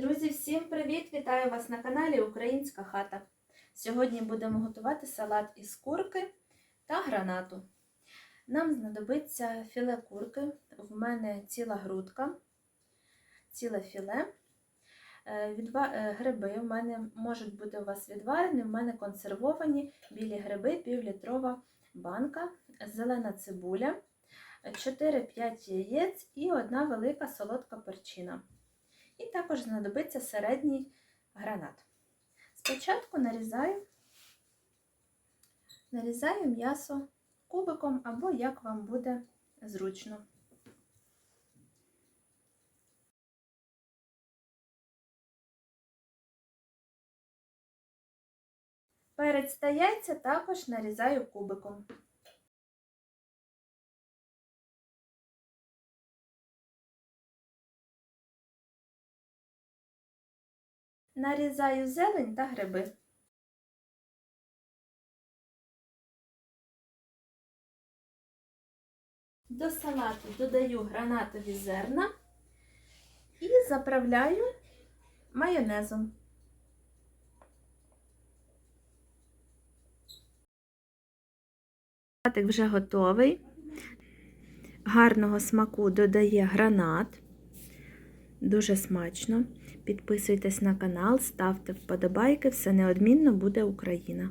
Друзі, всім привіт! Вітаю вас на каналі Українська хата. Сьогодні будемо готувати салат із курки та гранату. Нам знадобиться філе курки. В мене ціла грудка, ціле філе. Е, е, Гриби у мене можуть бути у вас відварені, в мене консервовані білі гриби, півлітрова банка, зелена цибуля, 4-5 яєць і одна велика солодка перчина. І також знадобиться середній гранат. Спочатку нарізаю, нарізаю м'ясо кубиком або як вам буде зручно. Перець та також нарізаю кубиком. Нарізаю зелень та гриби. До салату додаю гранатові зерна і заправляю майонезом. Салатик вже готовий. Гарного смаку додає гранат. Дуже смачно. Підписуйтесь на канал, ставте вподобайки, все неодмінно буде Україна.